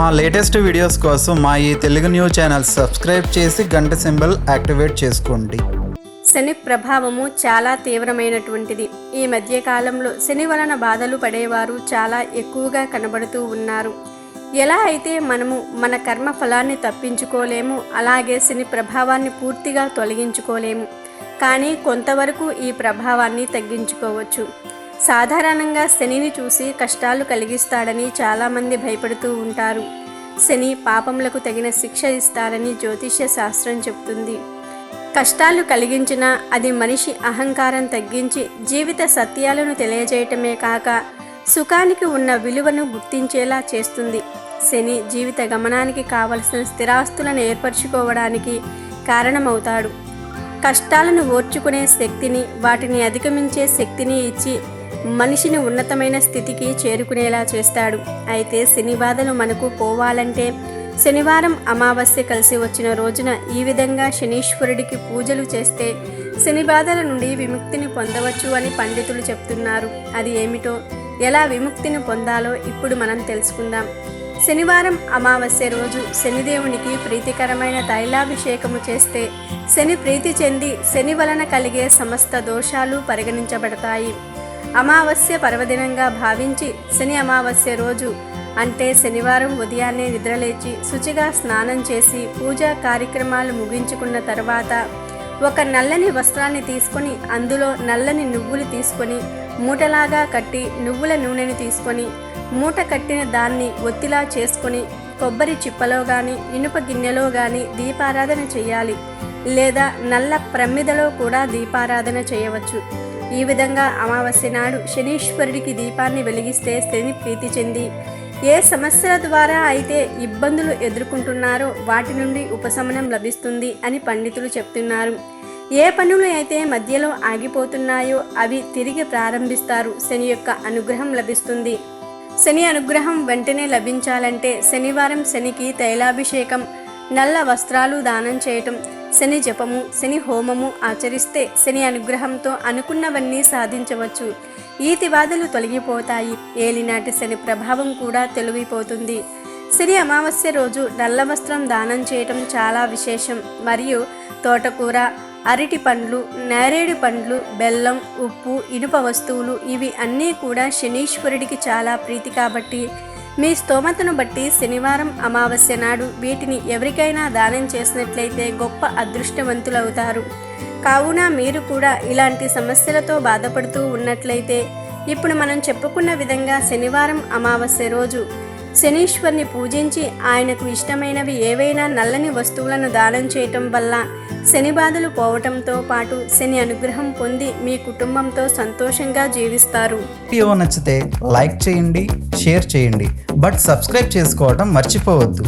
మా latest videos కోసం మా ఈ తెలుగు న్యూస్ ఛానల్ సబ్స్క్రైబ్ చేసి గంట సింబల్ యాక్టివేట్ చేసుకోండి. శని ప్రభావము చాలా తీవ్రమైనటువంటిది. ఈ మధ్య కాలంలో శని వలన బాధలు పడేవారు చాలా ఎక్కువగా కనబడుతూ ఉన్నారు. ఎలా అయితే మనము మన కర్మ ఫలాన్ని తప్పించుకోలేము అలాగే శని ప్రభావాన్ని పూర్తిగా తొలగించుకోలేము. కానీ కొంతవరకు ఈ ప్రభావాన్ని తగ్గించుకోవచ్చు. సాధారణంగా శనిని చూసి కష్టాలు కలిగిస్తాడని చాలామంది భయపడుతూ ఉంటారు. శని పాపములకు తగిన శిక్ష ఇస్తారని జ్యోతిష్య శాస్త్రం చెప్తుంది. కష్టాలు కలిగించినా అది మనిషి అహంకారం తగ్గించి జీవిత సత్యాలను తెలియజేయటమే కాక సుఖానికి ఉన్న విలువను గుర్తించేలా చేస్తుంది. శని జీవిత గమనానికి కావలసిన స్థిరాస్తులను ఏర్పరచుకోవడానికి కారణమవుతాడు. కష్టాలను ఓర్చుకునే శక్తిని వాటిని అధిగమించే శక్తిని ఇచ్చి మనిషిని ఉన్నతమైన స్థితికి చేరుకునేలా చేస్తాడు. అయితే శని బాధలు మనకు పోవాలంటే శనివారం అమావాస్య కలిసి వచ్చిన రోజున ఈ విధంగా శనీశ్వరుడికి పూజలు చేస్తే శని బాధల నుండి విముక్తిని పొందవచ్చు అని పండితులు చెప్తున్నారు. అది ఏమిటో ఎలా విముక్తిని పొందాలో ఇప్పుడు మనం తెలుసుకుందాం. శనివారం అమావాస్య రోజు శనిదేవునికి ప్రీతికరమైన తైలాభిషేకము చేస్తే శని ప్రీతి చెంది శని వలన కలిగే సమస్త దోషాలు పరిగణించబడతాయి. అమావాస్య పర్వదినంగా భావించి శని అమావాస్య రోజు అంటే శనివారం ఉదయాన్నే నిద్రలేచి శుచిగా స్నానం చేసి పూజా కార్యక్రమాలు ముగించుకున్న తర్వాత ఒక నల్లని వస్త్రాన్ని తీసుకొని అందులో నల్లని నువ్వులు తీసుకొని మూటలాగా కట్టి నువ్వుల నూనెని తీసుకొని మూట కట్టిన దాన్ని ఒత్తిలా చేసుకొని కొబ్బరి చిప్పలో కానీ ఇనుప గిన్నెలో కానీ దీపారాధన చేయాలి లేదా నల్ల ప్రమిదలో కూడా దీపారాధన చేయవచ్చు. ఈ విధంగా అమావాస్య నాడు శనీశ్వరుడికి దీపాన్ని వెలిగిస్తే శని ప్రీతి చెంది. ఏ సమస్యల ద్వారా అయితే ఇబ్బందులు ఎదుర్కొంటున్నారో వాటి నుండి ఉపశమనం లభిస్తుంది అని పండితులు చెప్తున్నారు. ఏ పనులు అయితే మధ్యలో ఆగిపోతున్నాయో అవి తిరిగి ప్రారంభిస్తారు. శని యొక్క అనుగ్రహం లభిస్తుంది. శని అనుగ్రహం వెంటనే లభించాలంటే శనివారం శనికి తైలాభిషేకం నల్ల వస్త్రాలు దానం చేయటం శని జపము శని హోమము ఆచరిస్తే శని అనుగ్రహంతో అనుకున్నవన్నీ సాధించవచ్చు. ఈతి బాధలు తొలగిపోతాయి. ఏలినాటి శని ప్రభావం కూడా తొలగిపోతుంది శని అమావాస్య రోజు నల్ల వస్త్రం దానం చేయటం చాలా విశేషం. మరియు తోటకూర అరటి పండ్లు నేరేడు పండ్లు బెల్లం ఉప్పు ఇనుప వస్తువులు ఇవి అన్నీ కూడా శనీశ్వరుడికి చాలా ప్రీతి కాబట్టి మీ స్తోమతను బట్టి శనివారం అమావాస్య నాడు వీటిని ఎవరికైనా దానం చేసినట్లయితే గొప్ప అదృష్టవంతులవుతారు. కావున మీరు కూడా ఇలాంటి సమస్యలతో బాధపడుతూ ఉన్నట్లయితే ఇప్పుడు మనం చెప్పుకున్న విధంగా శనివారం అమావాస్య రోజు శనీశ్వరిని పూజించి ఆయనకు ఇష్టమైనవి ఏవైనా నల్లని వస్తువులను దానం చేయటం వల్ల శని బాధలు పోవటంతో పాటు శని అనుగ్రహం పొంది మీ కుటుంబంతో సంతోషంగా జీవిస్తారు. వీడియో నచ్చితే లైక్ చేయండి షేర్ చేయండి బట్ సబ్స్క్రైబ్ చేసుకోవడం మర్చిపోవద్దు.